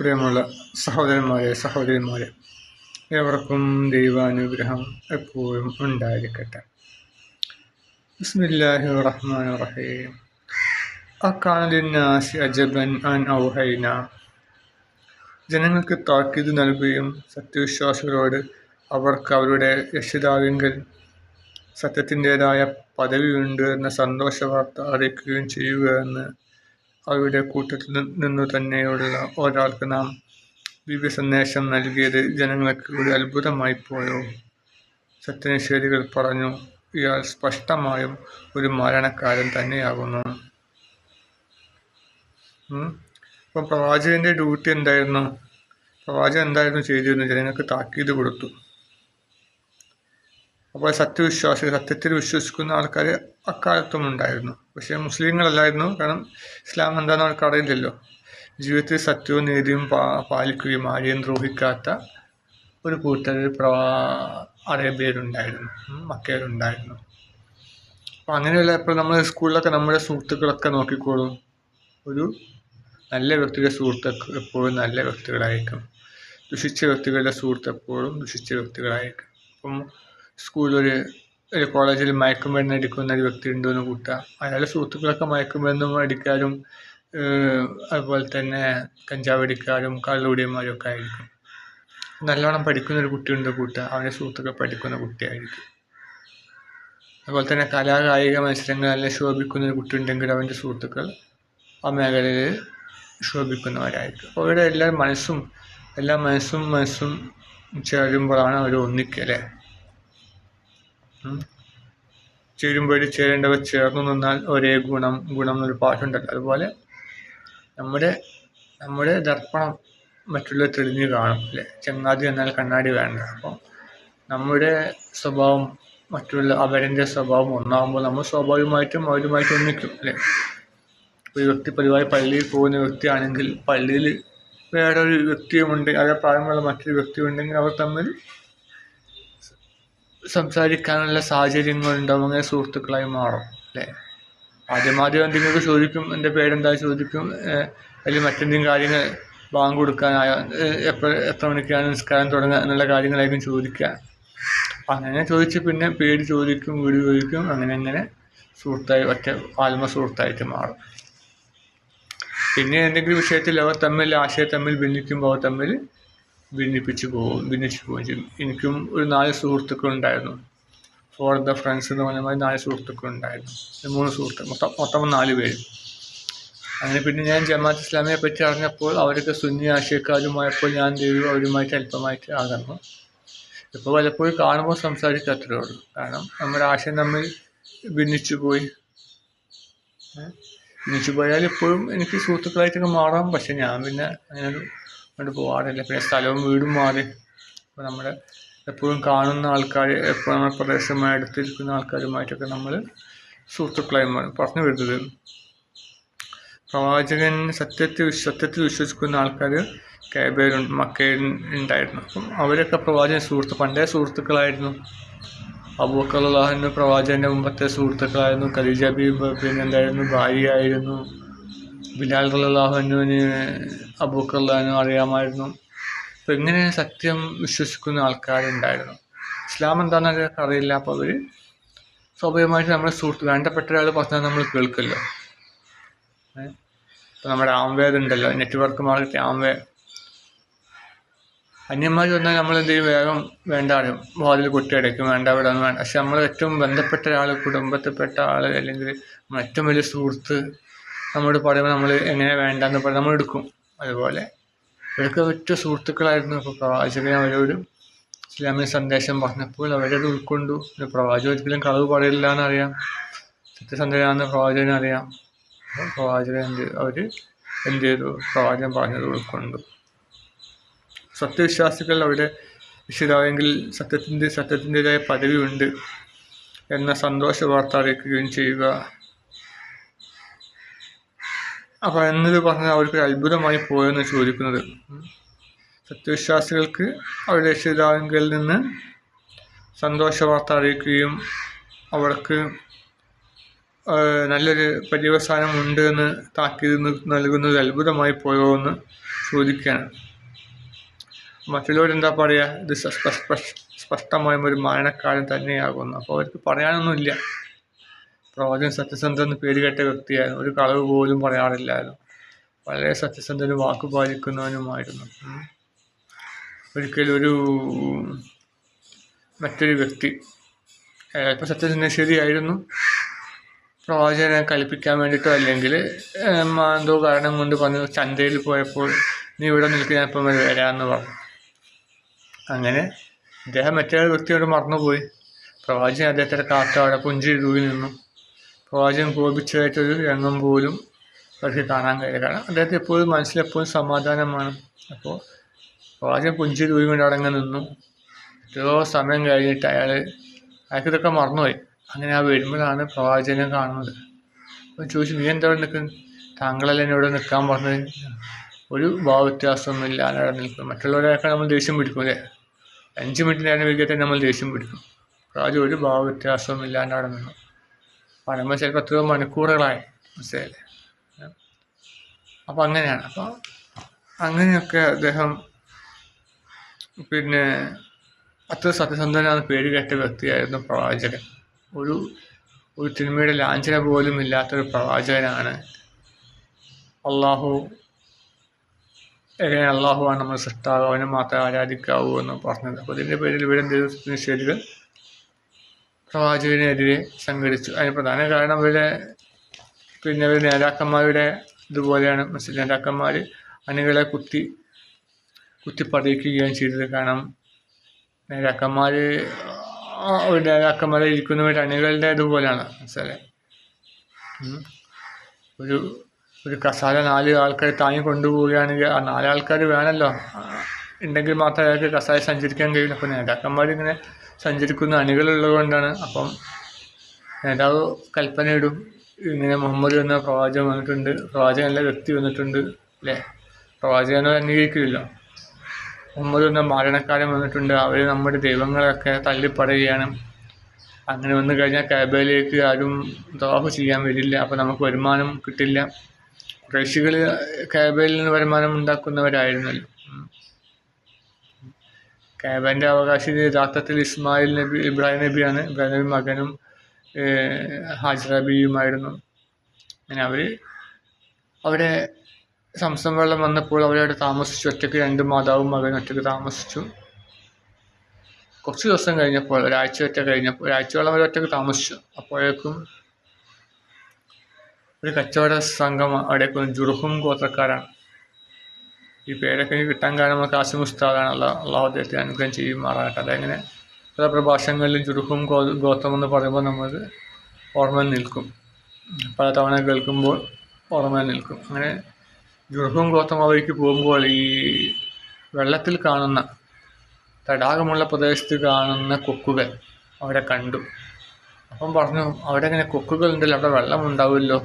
പ്രിയമുള്ള സഹോദരന്മാരെ സഹോദരിമാരെ ഏവർക്കും ദൈവാനുഗ്രഹം എപ്പോഴും ഉണ്ടായിരിക്കട്ടെ. ബിസ്മില്ലാഹി റഹ്മാൻ റഹീം അക്കാനലിന്നാസി അജബൻ അൻ ഔഹൈന. ജനങ്ങൾക്ക് താക്കീത് നൽകുകയും സത്യവിശ്വാസികളോട് അവർക്ക് അവരുടെ രക്ഷിതാവിങ്കൽ സത്യത്തിന്റെതായ പദവിയുണ്ട് എന്ന സന്തോഷ വാർത്ത അറിയിക്കുകയും ചെയ്യുക എന്ന് അവരുടെ കൂട്ടത്തിൽ നിന്നു തന്നെയുള്ള ഒരാൾക്ക് നാം ദിവ്യ സന്ദേശം നൽകിയത് ജനങ്ങൾക്ക് ഒരു അത്ഭുതമായി പോയോ? സത്യനിഷേധികൾ പറഞ്ഞു ഇയാൾ സ്പഷ്ടമായും ഒരു മരണക്കാരൻ തന്നെയാകുന്നു. അപ്പം പ്രവാചകന്റെ ഡ്യൂട്ടി എന്തായിരുന്നു? പ്രവാചകൻ എന്തായിരുന്നു ചെയ്തിരുന്നു ജനങ്ങൾക്ക് താക്കീത് കൊടുത്തു. അപ്പോൾ സത്യവിശ്വാസികൾ സത്യത്തിൽ വിശ്വസിക്കുന്ന ആൾക്കാർ അക്കാലത്തും ഉണ്ടായിരുന്നു പക്ഷേ മുസ്ലിങ്ങളല്ലായിരുന്നു. കാരണം ഇസ്ലാം എന്താണെന്ന് അവർക്ക് അറിയില്ലല്ലോ. ജീവിതത്തിൽ സത്യവും നീതിയും പാ പാലിക്കുകയും ആരെയും ദ്രോഹിക്കാത്ത ഒരു കൂട്ടർ പ്രവാ അറേബ്യയിലുണ്ടായിരുന്നു. മക്കയിലുണ്ടായിരുന്നു. അപ്പം അങ്ങനെയുള്ള ഇപ്പോൾ നമ്മൾ സ്കൂളിലൊക്കെ നമ്മുടെ സുഹൃത്തുക്കളൊക്കെ നോക്കിക്കോളും. ഒരു നല്ല വ്യക്തിയുടെ സുഹൃത്ത് എപ്പോഴും നല്ല വ്യക്തികളായിരിക്കും. ദുഷിച്ച വ്യക്തികളുടെ സുഹൃത്ത് എപ്പോഴും ദുഷിച്ച വ്യക്തികളായിരിക്കും. അപ്പം സ്കൂളിലൊരു ഒരു കോളേജിൽ മയക്കുമരുന്ന് അടിക്കുന്ന ഒരു വ്യക്തി ഉണ്ടെന്ന് കൂട്ടുക. അയാളുടെ സുഹൃത്തുക്കളൊക്കെ മയക്കുമരുന്നും അടിക്കാരും അതുപോലെ തന്നെ കഞ്ചാവ് അടിക്കാരും കള്ളുകൂടിയന്മാരും ഒക്കെ ആയിരിക്കും. നല്ലോണം പഠിക്കുന്ന ഒരു കുട്ടിയുണ്ട് കൂട്ടുക. അവന്റെ സുഹൃത്തുക്കൾ പഠിക്കുന്ന കുട്ടിയായിരിക്കും. അതുപോലെ തന്നെ കലാകായിക മത്സരങ്ങളിൽ ശോഭിക്കുന്ന ഒരു കുട്ടി ഉണ്ടെങ്കിൽ അവന്റെ സുഹൃത്തുക്കൾ ആ മേഖലയിൽ ശോഭിക്കുന്നവരായിരിക്കും. അവരുടെ എല്ലാ മനസ്സും എല്ലാ മനസ്സും മനസ്സും ചേരുമ്പോഴാണ് അവർ ഒന്നിക്കല്ലേ ചേരുമ്പോൾ ചേരേണ്ടവ ചേർന്നു നിന്നാൽ ഒരേ ഗുണം ഗുണം എന്നൊരു പാട്ടുണ്ടല്ലോ. അതുപോലെ നമ്മുടെ നമ്മുടെ ദർപ്പണം മറ്റുള്ള തെളിഞ്ഞു കാണും അല്ലേ? ചങ്ങാതി എന്നാൽ കണ്ണാടി വേണ്ട. അപ്പോൾ നമ്മുടെ സ്വഭാവം മറ്റുള്ള അവരന്റെ സ്വഭാവം ഒന്നാകുമ്പോൾ നമ്മൾ സ്വാഭാവികമായിട്ടും അവരുമായിട്ട് ഒന്നിക്കും അല്ലേ? ഒരു വ്യക്തി പതിവായി പള്ളിയിൽ പോകുന്ന വ്യക്തിയാണെങ്കിൽ പള്ളിയിൽ വേറൊരു വ്യക്തിയുമുണ്ട് അതേ പ്രായമുള്ള മറ്റൊരു വ്യക്തിയുണ്ടെങ്കിൽ അവർ തമ്മിൽ സംസാരിക്കാനുള്ള സാഹചര്യങ്ങളുണ്ടാവും. അങ്ങനെ സുഹൃത്തുക്കളായി മാറും അല്ലേ? ആദ്യം എന്തെങ്കിലുമൊക്കെ ചോദിക്കും. എന്റെ പേരെന്താ ചോദിക്കും. അല്ലെങ്കിൽ മറ്റെന്തെങ്കിലും കാര്യങ്ങൾ ബാങ്ക് കൊടുക്കാനായ എപ്പോൾ എത്ര മണിക്കാണ് നിസ്കാരം തുടങ്ങുക എന്നുള്ള കാര്യങ്ങളായിരിക്കും ചോദിക്കുക. അങ്ങനെ ചോദിച്ച് പിന്നെ പേര് ചോദിക്കും വീട് ചോദിക്കും. അങ്ങനെ അങ്ങനെ സുഹൃത്തായി ഒറ്റ ആത്മ സുഹൃത്തായിട്ട് മാറും. പിന്നെ എന്തെങ്കിലും വിഷയത്തിൽ അവർ തമ്മിൽ ആശയം തമ്മിൽ ഭിന്നിക്കുമ്പോൾ അവർ തമ്മിൽ ഭിന്നിപ്പിച്ച് പോകും ഭിന്നിച്ചു പോവുകയും ചെയ്യും എനിക്കും ഒരു നാല് സുഹൃത്തുക്കൾ ഉണ്ടായിരുന്നു ഫോർ ദ ഫ്രണ്ട്സ് എന്ന് പറഞ്ഞ മാതിരി നാല് സുഹൃത്തുക്കൾ ഉണ്ടായിരുന്നു മൂന്ന് സുഹൃത്തുക്കൾ മൊത്തം മൊത്തം നാല് പേര്. അങ്ങനെ പിന്നെ ഞാൻ ജമാഅത്ത് ഇസ്ലാമിയെ പറ്റി അറിഞ്ഞപ്പോൾ അവരൊക്കെ സുന്നി ആശയക്കാരുമായപ്പോൾ ഞാൻ ദൈവം അവരുമായിട്ട് അല്പമായിട്ട് അകന്നു. ഇപ്പോൾ പലപ്പോഴും കാണുമ്പോൾ സംസാരിക്കാത്തതേ ഉള്ളൂ. കാരണം നമ്മുടെ ആശയം തമ്മിൽ ഭിന്നിച്ചു പോയി. ഭിന്നിച്ചു പോയാൽ ഇപ്പോഴും എനിക്ക് സുഹൃത്തുക്കളായിട്ടൊക്കെ മാറാം. പക്ഷെ ഞാൻ പിന്നെ അങ്ങനെ അങ്ങോട്ട് പോകാറില്ല പിന്നെ സ്ഥലവും വീടും മാറി. അപ്പോൾ നമ്മൾ എപ്പോഴും കാണുന്ന ആൾക്കാർ എപ്പോഴും നമ്മുടെ പ്രദേശമായി അടുത്തിരിക്കുന്ന ആൾക്കാരുമായിട്ടൊക്കെ നമ്മൾ സുഹൃത്തുക്കളായി പറഞ്ഞു വരുന്നത് പ്രവാചകൻ സത്യത്തിൽ സത്യത്തിൽ വിശ്വസിക്കുന്ന ആൾക്കാർ കേബേരു മക്കയിൽ ഉണ്ടായിരുന്നു. അപ്പം അവരൊക്കെ പ്രവാചകൻ സുഹൃത്ത് പണ്ടേ സുഹൃത്തുക്കളായിരുന്നു. അബൂക്കല്ലാഹിന്റെ പ്രവാചകന്റെ മുമ്പത്തെ സുഹൃത്തുക്കളായിരുന്നു. ഖദീജ ബി പിന്നെ എന്തായിരുന്നു? ഭാര്യയായിരുന്നു ബിലാൽ റലാഹുവിന് അബൂക്കല്ലാഹിനും അറിയാമായിരുന്നു. അപ്പം ഇങ്ങനെ സത്യം വിശ്വസിക്കുന്ന ആൾക്കാരുണ്ടായിരുന്നു. ഇസ്ലാം എന്താണെന്ന് അറിയില്ല. അപ്പോൾ അവർ സ്വാഭാവികമായിട്ട് നമ്മുടെ സുഹൃത്ത് വേണ്ടപ്പെട്ട ഒരാൾ പറഞ്ഞാൽ നമ്മൾ കേൾക്കല്ലോ. ഇപ്പം നമ്മുടെ ആംവേദ ഉണ്ടല്ലോ. നെറ്റ്വർക്ക് മാർക്കറ്റ് ആംവേ അന്യന്മാർ വന്നാൽ നമ്മൾ എന്ത് ചെയ്യും? വേഗം വേണ്ട അറിയും വാതിൽ കുട്ടിയടയ്ക്കും. വേണ്ട ഇവിടെ വേണ്ട. പക്ഷെ നമ്മൾ ഏറ്റവും ബന്ധപ്പെട്ട ഒരാൾ കുടുംബത്തിൽപ്പെട്ട ആൾ അല്ലെങ്കിൽ ഏറ്റവും വലിയ സുഹൃത്ത് നമ്മോട് പറയുമ്പോൾ നമ്മൾ എങ്ങനെ വേണ്ടെന്ന് പറഞ്ഞ് നമ്മൾ എടുക്കും. അതുപോലെ ഇവരൊക്കെ ഒറ്റ സുഹൃത്തുക്കളായിരുന്നു. ഇപ്പോൾ പ്രവാചകൻ അവരോട് ഇസ്ലാമിക സന്ദേശം പറഞ്ഞപ്പോൾ അവരത് ഉൾക്കൊണ്ടു. പ്രവാചകൻ ഒരിക്കലും കളവ് പറയില്ല എന്നറിയാം. സത്യസന്ധനാണെന്ന് പ്രവാചകനെ അറിയാം. പ്രവാചകൻ എന്ത് അവർ എന്ത് ചെയ്തു? പ്രവാചകൻ പറഞ്ഞത് ഉൾക്കൊണ്ടു. സത്യവിശ്വാസികൾ അവിടെ രക്ഷിതാവെങ്കിൽ സത്യത്തിന്റെ സത്യത്തിന്റെതായ പദവിയുണ്ട് എന്ന സന്തോഷ വാർത്ത അറിയിക്കുകയും ചെയ്യുക. അപ്പോൾ എന്നത് പറഞ്ഞാൽ അവർക്ക് അത്ഭുതമായി പോയെന്ന് ചോദിക്കുന്നത് സത്യവിശ്വാസികൾക്ക് അവരുടെ രക്ഷിതാവിങ്കിൽ നിന്ന് സന്തോഷ വാർത്ത അറിയിക്കുകയും അവർക്ക് നല്ലൊരു പര്യവസാനം ഉണ്ട് എന്ന് താക്കീത് നൽകുന്നത് അത്ഭുതമായി പോയോ എന്ന് ചോദിക്കുകയാണ് മറ്റുള്ളവരെന്താ പറയുക ഇത് സ്പഷ്ടമായ സ്പ- സ്പ- സ്പഷ്ടമായും ഒരു മാരണക്കാരൻ തന്നെയാകുന്നു അപ്പോൾ അവർക്ക് പറയാനൊന്നുമില്ല പ്രവാചകൻ സത്യസന്ധൻ കേട്ട വ്യക്തിയായിരുന്നു. ഒരു കളവ് പോലും പറയാറില്ലായിരുന്നു. വളരെ സത്യസന്ധനും വാക്ക് പാലിക്കുന്നവനുമായിരുന്നു. ഒരിക്കലും ഒരു മറ്റൊരു വ്യക്തി. ഇപ്പം സത്യസന്ധൻ ശരിയായിരുന്നു. പ്രവാചകനെ കളിപ്പിക്കാൻ വേണ്ടിയിട്ടോ അല്ലെങ്കിൽ എന്തോ കാരണം കൊണ്ട് പറഞ്ഞു ചന്തയിൽ പോയപ്പോൾ നീ ഇവിടെ നിൽക്കുക ഞാൻ ഇപ്പം വരാമെന്ന് പറഞ്ഞു. അങ്ങനെ അദ്ദേഹം മറ്റേ വ്യക്തിയോട് മറന്നുപോയി. പ്രവാചകൻ അദ്ദേഹത്തിന്റെ കാത്ത അവിടെ പുഞ്ചിരി തൂങ്ങി നിന്നു. പ്രവാചകൻ കോപിച്ചതായിട്ടൊരു രംഗം പോലും അവർക്ക് കാണാൻ കഴിയില്ല. അദ്ദേഹത്തെ എപ്പോഴും മനസ്സിലെപ്പോഴും സമാധാനമാണ്. അപ്പോൾ പ്രവാചകൻ പുഞ്ചിരി കൊണ്ട് അടങ്ങി നിന്നു. എത്രയോ സമയം കഴിഞ്ഞിട്ട് അയാൾ അയാൾക്ക് ഇതൊക്കെ മറന്നുപോയി. അങ്ങനെ ആ വരുമ്പോഴാണ് പ്രവാചകനെ കാണുന്നത്. അപ്പോൾ ചോദിച്ചു നീ എന്താ അവിടെ നിൽക്കുന്നത്? താങ്കളല്ല എന്നോട് നിൽക്കാൻ പറഞ്ഞത്? ഒരു ഭാവവ്യത്യാസമൊന്നും ഇല്ലാതെ അവിടെ നിൽക്കും മറ്റുള്ളവരെയൊക്കെ നമ്മൾ ദേഷ്യം പിടിക്കും അല്ലേ? അഞ്ച് മിനിറ്റ് നേരം വൈകിട്ട് നമ്മൾ ദേഷ്യം പിടിക്കും. പ്രവാചകൻ ഒരു ഭാവവ്യത്യാസവും ഇല്ലാണ്ട് അവിടെ നിന്നു. പറയുമ്പോൾ ചിലപ്പോൾ എത്രയോ മണിക്കൂറുകളായി മനസ്സിലായില്ലേ? അപ്പോൾ അങ്ങനെയാണ്. അപ്പോൾ അങ്ങനെയൊക്കെ അദ്ദേഹം പിന്നെ അത്ര സത്യസന്ധനാണ് പേര് കേട്ട വ്യക്തിയായിരുന്നു പ്രവാചകൻ. ഒരു ഒരു തിന്മയുടെ ലാഞ്ചന പോലും ഇല്ലാത്തൊരു പ്രവാചകനാണ് അള്ളാഹു. എങ്ങനെ അള്ളാഹുവാണ് നമ്മൾ സൃഷ്ടാവ്? അവനെ മാത്രമേ ആരാധിക്കാവൂ എന്ന് പറഞ്ഞത്. അപ്പോൾ ഇതിന്റെ പേരിൽ ഇവിടെ എന്തെങ്കിലും നിഷേധികൾ പ്രവാചകനെതിരെ സംഘടിച്ചു. അതിന് പ്രധാന കാരണം ഇവരുടെ പിന്നെ ഇവർ നേതാക്കന്മാരുടെ ഇതുപോലെയാണ്. മുസ്ലിം നേതാക്കന്മാർ അണികളെ കുത്തി കുത്തിപ്പറിയിക്കുകയും ചെയ്തത് കാരണം നേതാക്കന്മാർ ഒരു നേതാക്കന്മാരെ ഇരിക്കുന്നവർ അണികളുടെ ഇതുപോലെയാണ് മനസ്സിലെ ഒരു ഒരു കസാല നാല് ആൾക്കാർ താങ്ങി കൊണ്ടുപോവുകയാണെങ്കിൽ ആ നാലാൾക്കാർ വേണമല്ലോ. ഉണ്ടെങ്കിൽ മാത്രമേ അയാൾക്ക് കസാല സഞ്ചരിക്കാൻ കഴിയുള്ളൂ അപ്പോൾ നേതാക്കന്മാർ ഇങ്ങനെ സഞ്ചരിക്കുന്ന അണികളുള്ളത് കൊണ്ടാണ്. അപ്പം നേതാവ് കൽപ്പന ഇടും. ഇങ്ങനെ മുഹമ്മദ് എന്ന പ്രവാചകൻ വന്നിട്ടുണ്ട്. പ്രവാചകൻ എന്ന വ്യക്തി വന്നിട്ടുണ്ട് അല്ലേ? പ്രവാചകനെ അംഗീകരിക്കില്ലല്ലോ മുഹമ്മദ് എന്ന മാരണക്കാരൻ വന്നിട്ടുണ്ട്. അവർ നമ്മുടെ ദൈവങ്ങളൊക്കെ തള്ളിപ്പറയുകയാണ്. അങ്ങനെ വന്നു കഴിഞ്ഞാൽ കാബയിലേക്ക് ആരും ദോഹ ചെയ്യാൻ വരില്ല. അപ്പോൾ നമുക്ക് വരുമാനം കിട്ടില്ല. കുറേശികൾ കാബയിൽ നിന്ന് വരുമാനം ഉണ്ടാക്കുന്നവരായിരുന്നല്ലോ. കാബന്റെ അവകാശി യഥാർത്ഥത്തിൽ ഇസ്മായിൽ നബി ഇബ്രാഹിം നബിയാണ്. ഇബ്രാഹിം നബി മകനും ഹാജറബിയുമായിരുന്നു ഹാജറ ബിയുമായിരുന്നു. അങ്ങനെ അവർ അവിടെ സംസം വെള്ളം വന്നപ്പോൾ അവരവിടെ താമസിച്ചു. ഒറ്റയ്ക്ക് രണ്ട് മാതാവും മകനും ഒറ്റയ്ക്ക് താമസിച്ചു. കുറച്ച് ദിവസം കഴിഞ്ഞപ്പോൾ ഒരാഴ്ച ഒറ്റ കഴിഞ്ഞപ്പോൾ ഒരാഴ്ചയോളം അവർ ഒറ്റയ്ക്ക് താമസിച്ചു. അപ്പോഴേക്കും ഒരു കച്ചവട സംഘം അവിടേക്ക് ജുറുഹും ഗോത്രക്കാരാണ്. ഈ പേരൊക്കെ കിട്ടാൻ കാരണം കാസിം ഉസ്താദാണ്. അള്ളാഹ് അദ്ദേഹത്തെ അനുഗ്രഹം ചെയ്യുമാറാകട്ടെ അതെങ്ങനെ പല പ്രഭാഷണങ്ങളിലും ഗോ ഗോത്രം എന്ന് പറയുമ്പോൾ നമുക്ക് ഓർമ്മ നിൽക്കും. പല തവണ കേൾക്കുമ്പോൾ ഓർമ്മ നിൽക്കും. അങ്ങനെ ജുർഹും ഗോത്രം അവയ്ക്ക് പോകുമ്പോൾ ഈ വെള്ളത്തിൽ കാണുന്ന തടാകമുള്ള പ്രദേശത്ത് കാണുന്ന കൊക്കുകൾ അവിടെ കണ്ടു. അപ്പം പറഞ്ഞു അവിടെ ഇങ്ങനെ കൊക്കുകൾ ഉണ്ടല്ലോ അവിടെ വെള്ളം ഉണ്ടാവുമല്ലോ.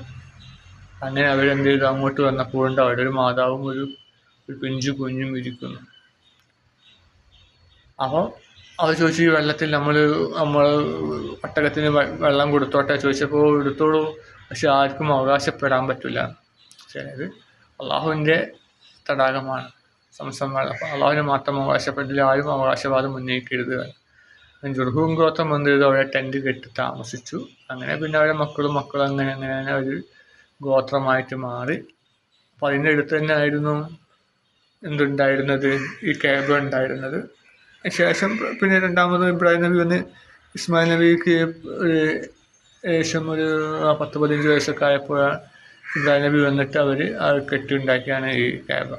അങ്ങനെ അവരെന്ത് ചെയ്തു? അങ്ങോട്ട് വന്നപ്പോഴുണ്ട് അവിടെ ഒരു മാതാവും ഒരു ഒരു പിഞ്ചു കുഞ്ഞും ഇരിക്കുന്നു. അപ്പോൾ അവർ ചോദിച്ചു ഈ വെള്ളത്തിൽ നമ്മൾ നമ്മൾ പട്ടകത്തിന് വെള്ളം കൊടുത്തോട്ടെ? ചോദിച്ചപ്പോൾ എടുത്തോളൂ. പക്ഷെ ആർക്കും അവകാശപ്പെടാൻ പറ്റില്ല ചിലത് അള്ളാഹുവിന്റെ തടാകമാണ്. സംസം വെള്ളം. അപ്പോൾ അള്ളാഹുവിന് മാത്രം അവകാശപ്പെട്ടില്ല. ആരും അവകാശവാദം ഉന്നയിക്കരുത്. ജുർഹും ഗോത്രം എന്ത് ചെയ്തു ടെന്റ് കെട്ടി താമസിച്ചു. അങ്ങനെ പിന്നെ അവരുടെ മക്കളും മക്കളും അങ്ങനെ അങ്ങനെ അങ്ങനെ ഒരു ഗോത്രമായിട്ട് മാറി. അപ്പോൾ അതിന്റെ അടുത്ത് തന്നെ ആയിരുന്നു എന്തുണ്ടായിരുന്നത്? ഈ ക്യാബ് ഉണ്ടായിരുന്നത്. ശേഷം പിന്നെ രണ്ടാമത് ഇബ്രാഹിം നബി വന്ന് ഇസ്മായിൽ നബിക്ക് ഒരു ഏകദേശം ഒരു പത്ത് പതിനഞ്ച് വയസ്സൊക്കെ ആയപ്പോൾ ഇബ്രാഹിം നബി വന്നിട്ട് അവർ ആ കെട്ടിയുണ്ടാക്കിയാണ് ഈ ക്യാബ്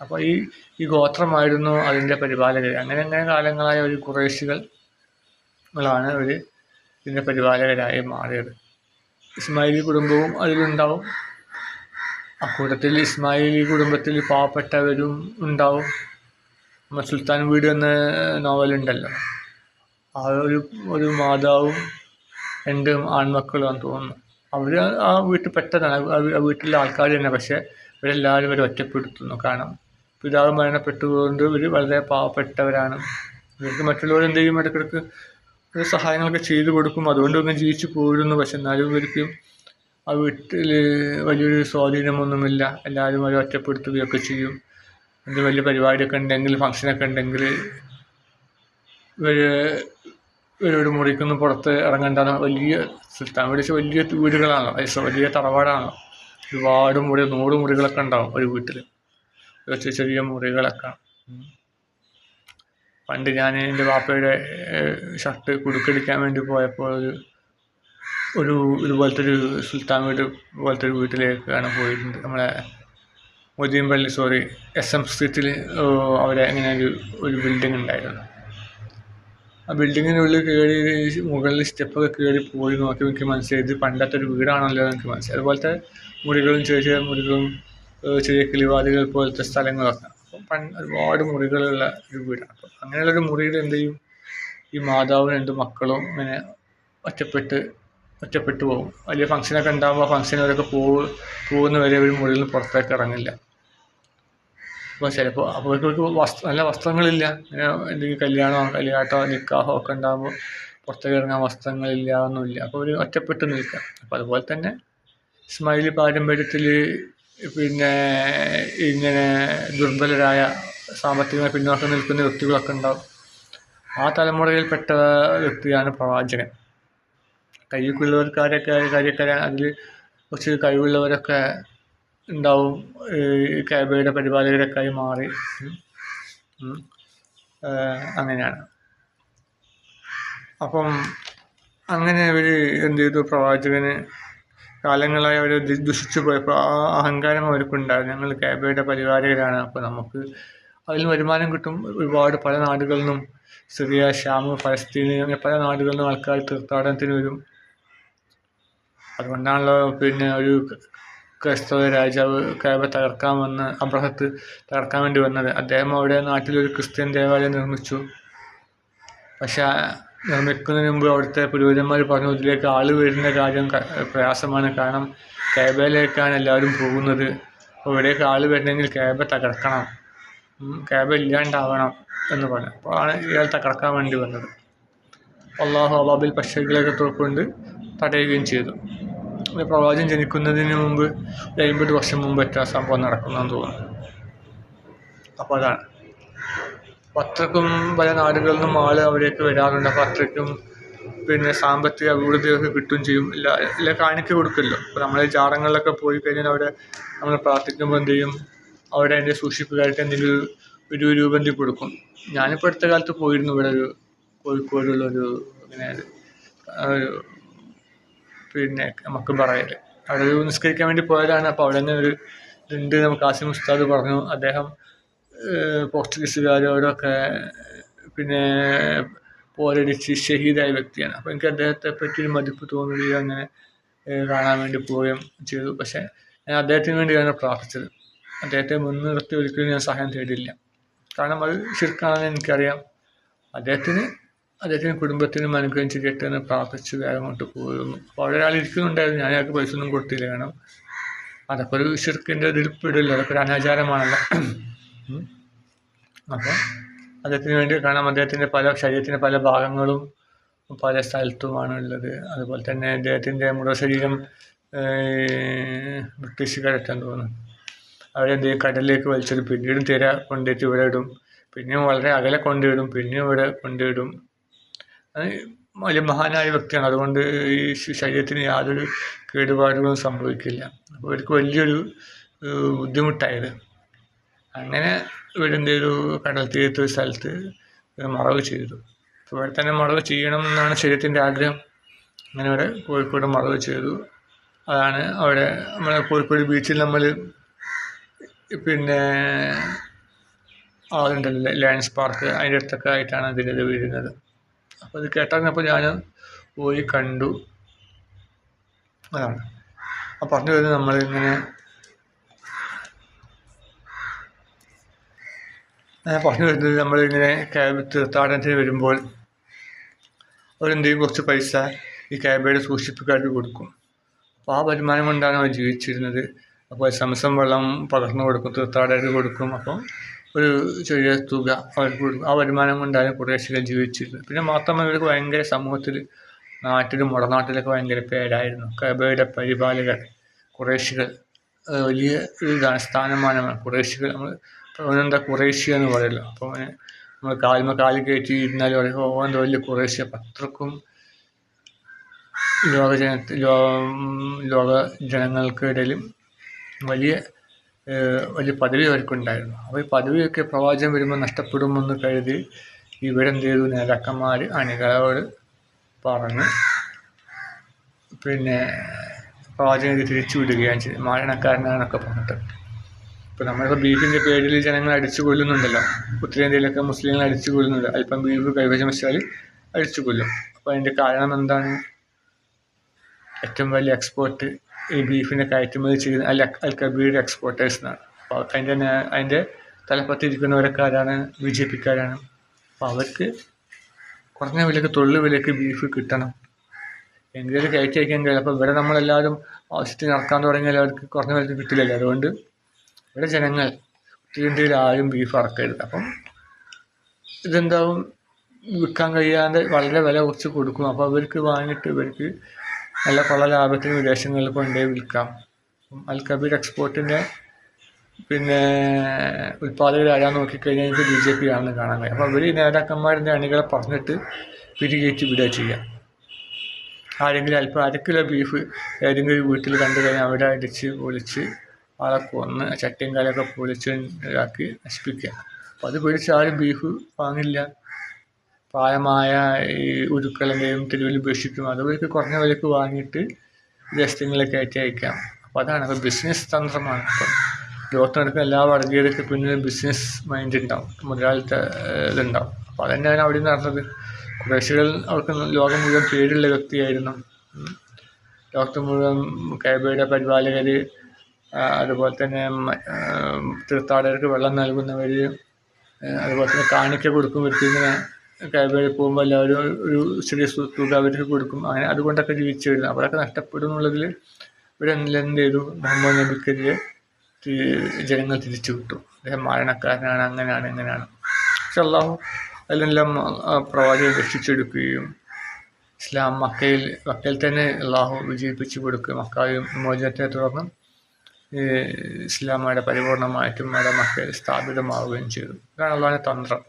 അപ്പോൾ ഈ ഈ ഗോത്രമായിരുന്നു അതിന്റെ പരിപാലകർ. അങ്ങനെ അങ്ങനെ കാലങ്ങളായ ഒരു കുറേശികൾ ാണ് അവർ ഇതിന്റെ പരിപാലകരായി മാറിയത്. ഇസ്മായിലി കുടുംബവും അതിലുണ്ടാവും. അക്കൂട്ടത്തിൽ ഇസ്മായിൽ കുടുംബത്തിൽ പാവപ്പെട്ടവരും ഉണ്ടാവും. സുൽത്താൻ വീട് എന്ന നോവലുണ്ടല്ലോ. ആ ഒരു ഒരു മാതാവും രണ്ട് ആൺമക്കളുമാണെന്ന് തോന്നുന്നു. അവർ ആ വീട്ടിൽ പെട്ടതാണ്. ആ വീട്ടിലെ ആൾക്കാർ തന്നെ. പക്ഷേ ഇവരെല്ലാവരും ഇവരെ ഒറ്റപ്പെടുത്തുന്നു. കാരണം പിതാവ് മരണപ്പെട്ടുകൊണ്ട് ഇവർ വളരെ പാവപ്പെട്ടവരാണ്. ഇവർക്ക് മറ്റുള്ളവർ എന്തെങ്കിലും ഇടയ്ക്കിടയ്ക്ക് സഹായങ്ങളൊക്കെ ചെയ്തു കൊടുക്കും. അതുകൊണ്ട് ഒന്ന് ജീവിച്ചു പോയിരുന്നു പക്ഷെ എന്നാലും ഇവർക്ക് ആ വീട്ടിൽ വലിയൊരു സ്വാധീനമൊന്നുമില്ല. എല്ലാവരും അവരെ ഒറ്റപ്പെടുത്തുകയൊക്കെ ചെയ്യും. എന്ത് വലിയ പരിപാടിയൊക്കെ ഉണ്ടെങ്കിൽ ഫംഗ്ഷനൊക്കെ ഉണ്ടെങ്കിൽ ഇവർ ഇവരൊരു മുറിക്കൊന്ന് പുറത്ത് ഇറങ്ങേണ്ടതാണ്. വലിയ സുൽത്താൻ വീട് വലിയ വീടുകളാണല്ലോ. വലിയ തറവാടാണല്ലോ. ഒരുപാട് മുറി നൂറ് മുറികളൊക്കെ ഉണ്ടാവും ഒരു വീട്ടിൽ ചെറിയ ചെറിയ മുറികളൊക്കെ. പണ്ട് ഞാൻ എന്റെ വാപ്പയുടെ ഷർട്ട് കുടുക്കടിക്കാൻ വേണ്ടി പോയപ്പോൾ ഒരു ഒരു ഇതുപോലത്തെ ഒരു സുൽത്താൻ വീട് പോലത്തെ ഒരു വീട്ടിലേക്കാണ് പോയിട്ടുണ്ട് നമ്മളെ മുതിയമ്പള്ളി പള്ളി സോറി എസ് എം സ്ട്രീറ്റിൽ അവിടെ അങ്ങനെ ഒരു ഒരു ബിൽഡിംഗ് ഉണ്ടായിരുന്നു. ആ ബിൽഡിങ്ങിനുള്ളിൽ കയറി മുകളിൽ സ്റ്റെപ്പൊക്കെ കയറി പോയി നോക്കി എനിക്ക് മനസ്സിലായി. ഇത് പണ്ടത്തെ ഒരു വീടാണല്ലോ എനിക്ക് മനസ്സിലായി. അതുപോലത്തെ മുറികളും ചെറിയ ചെറിയ മുറികളും ചെറിയ കിളിവാതികൾ പോലത്തെ സ്ഥലങ്ങളൊക്കെ. അപ്പം പണ്ട് ഒരുപാട് മുറികളുള്ള ഒരു വീടാണ്. അപ്പം അങ്ങനെയുള്ളൊരു മുറിയിൽ എന്ത് ചെയ്യും? ഈ മാതാവും രണ്ട് മക്കളും ഇങ്ങനെ ഒറ്റപ്പെട്ട് ഒറ്റപ്പെട്ടു പോകും. വലിയ ഫംഗ്ഷനൊക്കെ ഉണ്ടാകുമ്പോൾ ആ ഫംഗ്ഷനവരൊക്കെ പോകു പോകുന്നവരെ ഒരു മുറിയിൽ നിന്ന് പുറത്തേക്ക് ഇറങ്ങില്ല. അപ്പോൾ ചിലപ്പോൾ അപ്പോൾ അവർക്ക് വസ്ത്ര നല്ല വസ്ത്രങ്ങളില്ല. എന്തെങ്കിലും കല്യാണമോ കല്യാട്ടോ നിക്കാഹോ ഒക്കെ ഉണ്ടാകുമ്പോൾ പുറത്തേക്ക് ഇറങ്ങാൻ വസ്ത്രങ്ങളില്ല ഒന്നുമില്ല. അപ്പോൾ അവർ ഒറ്റപ്പെട്ട് നിൽക്കാം. അപ്പോൾ അതുപോലെ തന്നെ ഇസ്മായിലി പാരമ്പര്യത്തിൽ പിന്നെ ഇങ്ങനെ ദുർബലരായ സാമ്പത്തികമായി പിന്നോക്കം നിൽക്കുന്ന വ്യക്തികളൊക്കെ ഉണ്ടാവും. ആ തലമുറയിൽപ്പെട്ട വ്യക്തിയാണ് പ്രവാചകൻ. കയ്യൊക്കെയുള്ളവർക്കാരൊക്കെ കാര്യക്കാരെ അതിൽ കുറച്ച് കഴിവുള്ളവരൊക്കെ ഉണ്ടാവും. ഈ ക്യാബയുടെ പരിപാലകരൊക്കെ ആയി മാറി. അങ്ങനെയാണ്. അപ്പം അങ്ങനെ അവർ എന്ത് ചെയ്തു? പ്രവാചകന് കാലങ്ങളായി അവർ ദുഷിച്ചു പോയപ്പോൾ ആ അഹങ്കാരം അവർക്കുണ്ടായിരുന്നു. ഞങ്ങൾ ക്യാബയുടെ പരിപാലകരാണ്. അപ്പോൾ നമുക്ക് അതിൽ വരുമാനം കിട്ടും. ഒരുപാട് പല നാടുകളിൽ നിന്നും സിറിയ ഷ്യാമ് ഫലസ്തീൻ അങ്ങനെ പല നാടുകളിൽ നിന്നും ആൾക്കാർ തീർത്ഥാടനത്തിന് വരും. അതുകൊണ്ടാണല്ലോ പിന്നെ ഒരു ക്രൈസ്തവ രാജാവ് കാബ തകർക്കാൻ വന്ന് അബ്രഹത്ത് തകർക്കാൻ വേണ്ടി വന്നത്. അദ്ദേഹം അവിടെ നാട്ടിലൊരു ക്രിസ്ത്യൻ ദേവാലയം നിർമ്മിച്ചു. പക്ഷെ നിർമ്മിക്കുന്നതിന് മുമ്പ് അവിടുത്തെ പുരോഹിതന്മാർ പറഞ്ഞു ഇതിലേക്ക് ആൾ വരുന്ന കാര്യം പ്രയാസമാണ്. കാരണം കാബയിലേക്കാണ് എല്ലാവരും പോകുന്നത്. അപ്പോൾ ഇവിടേക്ക് ആൾ വരണമെങ്കിൽ കാബ തകർക്കണം. കേബ ഇല്ലാണ്ടാവണം എന്ന് പറഞ്ഞു. അപ്പോഴാണ് ഇയാൾ തകർക്കാൻ വേണ്ടി വന്നത്. അള്ളാഹു അബാബിൽ പക്ഷികളെ തൊക്കൊണ്ട് തടയുകയും ചെയ്തു. ഒരു പ്രവാചകൻ ജനിക്കുന്നതിന് മുമ്പ് ഒരു അമ്പത് വർഷം മുമ്പ് എത്ര സംഭവം നടക്കുന്നതെന്ന് തോന്നുന്നു. അപ്പോൾ അതാണ്. അപ്പോൾ അത്രക്കും പല നാടുകളിൽ നിന്നും ആൾ അവിടേക്ക് വരാറുണ്ട്. അപ്പോൾ പിന്നെ സാമ്പത്തിക അഭിവൃദ്ധിയൊക്കെ കിട്ടുകയും ചെയ്യും. എല്ലാ എല്ലാ കാണിക്ക കൊടുക്കുമല്ലോ അപ്പോൾ നമ്മൾ ജാറങ്ങളിലൊക്കെ പോയി കഴിഞ്ഞാൽ അവിടെ നമ്മൾ പ്രാർത്ഥിക്കുമ്പോൾ എന്ത് ചെയ്യും? അവിടെ അതിന്റെ സൂക്ഷിപ്പുകാർക്ക് എന്തെങ്കിലും ഒരു രൂപം കൊടുക്കും. ഞാനിപ്പോൾ അടുത്ത കാലത്ത് പോയിരുന്നു ഇവിടെ ഒരു കോഴിക്കോടുള്ള ഒരു ഒരു പിന്നെ നമുക്ക് പറയൽ. അവിടെ ഒരു നിസ്കരിക്കാൻ വേണ്ടി പോയതാണ്. അപ്പോൾ അവിടെ തന്നെ ഒരു ഇതുണ്ട് നമുക്ക് കാസിം ഉസ്താദ് പറഞ്ഞു. അദ്ദേഹം പോർച്ചുഗീസുകാരോടൊക്കെ പിന്നെ പോരടിച്ച് ഷഹീദായ വ്യക്തിയാണ്. അപ്പോൾ എനിക്ക് അദ്ദേഹത്തെ പറ്റി ഒരു മതിപ്പ് തോന്നുകയും അങ്ങനെ കാണാൻ വേണ്ടി പോവുകയും ചെയ്തു. പക്ഷേ ഞാൻ അദ്ദേഹത്തിന് വേണ്ടിയാണ് പ്രാർത്ഥിച്ചത്. അദ്ദേഹത്തെ മുൻനിർത്തി ഒരിക്കലും ഞാൻ സഹായം തേടിയില്ല കാരണം അത് ശരിക്കാണെന്ന് എനിക്കറിയാം. അദ്ദേഹത്തിന് അദ്ദേഹത്തിന് കുടുംബത്തിനും അനുഗ്രഹിച്ച് ചെയ്യട്ടെ എന്ന് പ്രാർത്ഥിച്ച് വേഗം അങ്ങോട്ട് പോകുന്നു അപ്പോൾ ഒരാൾ ഇരിക്കുന്നുണ്ടായിരുന്നു. ഞാൻ അയാൾക്ക് പൈസ ഒന്നും കൊടുത്തില്ല. കാരണം അതൊക്കെ ഒരു ഷിർക്കിന്റെ ഇതിൽ പെടില്ല അതൊക്കെ ഒരു അനാചാരമാണല്ലോ. അപ്പോൾ അദ്ദേഹത്തിന് വേണ്ടി കാരണം അദ്ദേഹത്തിന്റെ പല ശരീരത്തിന്റെ പല ഭാഗങ്ങളും പല സ്ഥലത്തുമാണ് ഉള്ളത്. അതുപോലെ തന്നെ അദ്ദേഹത്തിന്റെ ശരീരം ബ്രിട്ടീഷ് ബ്രിട്ടീഷുകാരെത്താൻ തോന്നുന്നു. അവരെന്ത് കടലിലേക്ക് വലിച്ചത് പിന്നീടും തിര കൊണ്ടേറ്റ് ഇവിടെ ഇടും. പിന്നെയും വളരെ അകലെ കൊണ്ടുവിടും പിന്നെയും ഇവിടെ കൊണ്ടുവിടും അത് വലിയ മഹാനായ വ്യക്തിയാണ്. അതുകൊണ്ട് ഈ ശരീരത്തിന് യാതൊരു കേടുപാടുകളും സംഭവിക്കില്ല. അപ്പോൾ ഇവർക്ക് വലിയൊരു ബുദ്ധിമുട്ടായത്. അങ്ങനെ ഇവരെന്ത് ചെയ്തു? കടൽ തീരത്ത് ഒരു സ്ഥലത്ത് മറവ് ചെയ്തു. ഇവിടെ തന്നെ മറവ് ചെയ്യണം എന്നാണ് ശരീരത്തിന്റെ ആഗ്രഹം. അങ്ങനെ ഇവിടെ കോഴിക്കോട് മറവ് ചെയ്തു. അതാണ് അവിടെ നമ്മളെ കോഴിക്കോട് ബീച്ചിൽ നമ്മൾ പിന്നെ അതുണ്ടല്ലോ ലയൺസ് പാർക്ക് അതിന്റെ അടുത്തൊക്കെ ആയിട്ടാണ് അതിന്റെ ഇത് വീഴുന്നത്. അപ്പോൾ ഇത് കേട്ടറിഞ്ഞപ്പോൾ ഞാൻ പോയി കണ്ടു. അതാണ്. അപ്പോൾ പറഞ്ഞു വരുന്നത് നമ്മളിങ്ങനെ ഞാൻ പറഞ്ഞു വരുന്നത് നമ്മളിങ്ങനെ ക്യാബ് തീർത്ഥാടനത്തിന് വരുമ്പോൾ അവരെന്തെങ്കിലും കുറച്ച് പൈസ ഈ ക്യാബേഡ് സൂക്ഷിപ്പിക്കാട്ട് കൊടുക്കും. അപ്പോൾ ആ വരുമാനം കൊണ്ടാണ് അവർ ജീവിച്ചിരുന്നത്. അപ്പോൾ സംസം വെള്ളം പകർന്നു കൊടുക്കും തീർത്ഥാടകർക്ക് കൊടുക്കും. അപ്പം ഒരു ചെറിയ തുക അവർക്ക് കൊടുക്കും. ആ വരുമാനം കൊണ്ടാണ് കുറേശ്ശെ ജീവിച്ചിരുന്നത് പിന്നെ മാത്രമല്ല ഇവർക്ക് ഭയങ്കര സമൂഹത്തിൽ നാട്ടിലും മുടനാട്ടിലൊക്കെ ഭയങ്കര പേരായിരുന്നു. കബയുടെ പരിപാലകർ കുറേശ്ശികൾ വലിയ ഒരു സ്ഥാനമാനമാണ് കുറേശ്ശികൾ നമ്മൾ അവനെന്താ കുറേശ്യ എന്ന് പറയല്ലോ. അപ്പോൾ നമ്മൾ കാൽമ കാലി കയറ്റി ഇരുന്നാലും പറയും ഓ എന്താ വലിയ കുറേശ്യ പത്രക്കും ലോക ജന ലോക ജനങ്ങൾക്കിടയിലും വലിയ വലിയ പദവി അവർക്കുണ്ടായിരുന്നു. അപ്പോൾ ഈ പദവിയൊക്കെ പ്രവാചകൻ വരുമ്പോൾ നഷ്ടപ്പെടുമെന്ന് കരുതി ഇവരെന്ത് ചെയ്തു? നേതാക്കന്മാർ അണികളോട് പറഞ്ഞ്. പിന്നെ പ്രവാചകനെ തിരിച്ചു വിടുകയാണ് ചെയ്തത് മാരണക്കാരനാണെന്നൊക്കെ പറഞ്ഞിട്ട്. ഇപ്പോൾ നമ്മളിപ്പോൾ ബീഫിന്റെ പേരിൽ ജനങ്ങൾ അടിച്ചു കൊല്ലുന്നുണ്ടല്ലോ ഉത്തരേന്ത്യയിലൊക്കെ മുസ്ലിങ്ങൾ അടിച്ചു കൊല്ലുന്നുണ്ട് അല്പം ബീഫ് കൈവശം വെച്ചാൽ അടിച്ചു കൊല്ലും അപ്പോൾ അതിന്റെ കാരണം എന്താണ്? ഏറ്റവും വലിയ എക്സ്പോർട്ട് ഈ ബീഫിനെ കയറ്റുമതി ചെയ്യുന്ന അൽ അൽ എക്സ്പോർട്ടേഴ്സ് എന്നാണ്. അപ്പോൾ അതിന്റെ അതിന്റെ തലപ്പത്തിരിക്കുന്നവരൊക്കെ ആരാണ് ബി ജെ പിക്കാരാണ്. അപ്പോൾ അവർക്ക് കുറഞ്ഞ വിലക്ക് തൊഴിൽ വിലക്ക് ബീഫ് കിട്ടണം. എങ്കിലും കയറ്റി അയക്കാൻ കഴിയും. അപ്പോൾ ഇവിടെ നമ്മളെല്ലാവരും ആവശ്യത്തിന് ഇറക്കാൻ തുടങ്ങിയാൽ അവർക്ക് കുറഞ്ഞ വിലക്ക് കിട്ടില്ലല്ലോ. അതുകൊണ്ട് ഇവിടെ ജനങ്ങൾ ഉത്തരേന്ത്യയിൽ ആരും ബീഫ് ഇറക്കരുത് അപ്പം ഇതെന്താവും? വിൽക്കാൻ കഴിയാതെ വളരെ വില കുറച്ച് കൊടുക്കും. അപ്പോൾ അവർക്ക് വാങ്ങിയിട്ട് ഇവർക്ക് നല്ല കൊള്ള. ലാഭത്തിന് വിദേശങ്ങളിൽ കൊണ്ടുപോയി വിൽക്കാം. അൽ കബീർ എക്സ്പോർട്ടിന്റെ പിന്നെ ഉൽപ്പാദകർ ആരാ നോക്കിക്കഴിഞ്ഞാൽ എനിക്ക് ബി ജെ പി ആണെന്ന് കാണാൻ കഴിയും. അപ്പോൾ ഇവർ ഈ നേതാക്കന്മാരിന്റെ അണികളെ പറഞ്ഞിട്ട് പിരികേറ്റി വിടുക ചെയ്യാം. ആരെങ്കിലും അല്പം അര കിലോ ബീഫ് ഏതെങ്കിലും വീട്ടിൽ കണ്ടു കഴിഞ്ഞാൽ അവിടെ അടിച്ച് പൊളിച്ച് ആളെ കൊന്ന് ചട്ടിയും കാലൊക്കെ പൊളിച്ച് ഇതാക്കി നശിപ്പിക്കുക. അപ്പോൾ അത് പൊളിച്ച് ആരും ബീഫ് വാങ്ങില്ല. പ്രായമായ ഈ ഉരുക്കളെയും തെരുവിൽ ഉപേക്ഷിക്കും. അതുവർക്ക് കുറഞ്ഞ വിലക്ക് വാങ്ങിയിട്ട് വിദേശങ്ങളിലേക്ക് കയറ്റി അയക്കാം. അപ്പോൾ അതാണ്. അപ്പോൾ ബിസിനസ് തന്ത്രമാണ്. ഇപ്പം ലോകത്ത് നടക്കുന്ന എല്ലാ വർഗീയതയ്ക്ക് പിന്നിൽ ബിസിനസ് മൈൻഡ് ഉണ്ടാവും. മുതലാളിത്ത ഇതുണ്ടാവും. അപ്പോൾ അതന്നെയാണ് അവിടെ നടന്നത്. കുറേശ്ശികൾ അവർക്ക് ലോകം മുഴുവൻ പേരുള്ള വ്യക്തിയായിരുന്നു. ലോകത്ത് മുഴുവൻ കൈബയുടെ പരിപാലകർ അതുപോലെ തന്നെ തീർത്ഥാടകർക്ക് വെള്ളം നൽകുന്നവർ അതുപോലെ തന്നെ കാണിക്ക കൊടുക്കുന്നവർക്ക് ഇങ്ങനെ പോകുമ്പോൾ എല്ലാവരും ഒരു ചെറിയ തുക അവർക്ക് കൊടുക്കും. അങ്ങനെ അതുകൊണ്ടൊക്കെ ജീവിച്ചു വരുന്നത് അവരൊക്കെ നഷ്ടപ്പെടും എന്നുള്ളതിൽ ഒരു എന്ത് ചെയ്തു? മുഹമ്മദ് നബിക്കെതിരെ ജനങ്ങൾ തിരിച്ചു വിട്ടു. അദ്ദേഹം മരണക്കാരനാണ്. അങ്ങനെയാണ് ഇങ്ങനെയാണ് പക്ഷെ അള്ളാഹു അതിലെല്ലാം പ്രവാചകം രക്ഷിച്ചെടുക്കുകയും ഇസ്ലാം മക്കയിൽ മക്കയിൽ തന്നെ അള്ളാഹു വിജയിപ്പിച്ചു കൊടുക്കുകയും മക്കായും വിമോചനത്തെ തുടർന്ന് ഇസ്ലാമയുടെ പരിപൂർണമായിട്ടും അവിടെ മക്കയിൽ സ്ഥാപിതമാവുകയും ചെയ്തു. ഇതാണ് അള്ളാഹിന്റെ തന്ത്രം.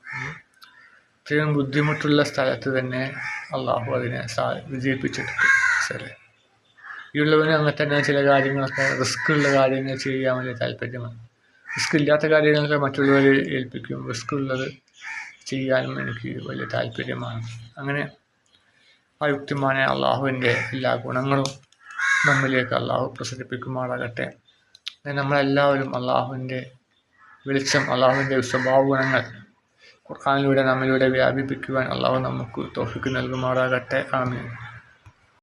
ഉം. ഇത്രയും ബുദ്ധിമുട്ടുള്ള സ്ഥലത്ത് തന്നെ അള്ളാഹു അതിനെ സാ വിജയിപ്പിച്ചെടുത്തു ശരി ഈയുള്ളവന് അങ്ങനെ തന്നെ ചില കാര്യങ്ങളൊക്കെ റിസ്ക് ഉള്ള കാര്യങ്ങൾ ചെയ്യാൻ വലിയ താല്പര്യമാണ്. റിസ്ക് ഇല്ലാത്ത കാര്യങ്ങളൊക്കെ മറ്റുള്ളവരെ ഏൽപ്പിക്കും. റിസ്ക് ഉള്ളത് ചെയ്യാനും എനിക്ക് വലിയ താല്പര്യമാണ്. അങ്ങനെ ആ അള്ളാഹുവിന്റെ എല്ലാ ഗുണങ്ങളും നമ്മിലേക്ക് അള്ളാഹു പ്രസരിപ്പിക്കുമാറാകട്ടെ. നമ്മളെല്ലാവരും അള്ളാഹുവിന്റെ വെളിച്ചം അള്ളാഹുവിന്റെ സ്വഭാവ ഗുണങ്ങൾ ഖുർആാനിലൂടെ നമ്മിലൂടെ വ്യാപിപ്പിക്കുവാൻ അള്ളാഹു നമുക്ക് തോഫിക്ക് നൽകുമാറാകട്ടെ. ആമീൻ.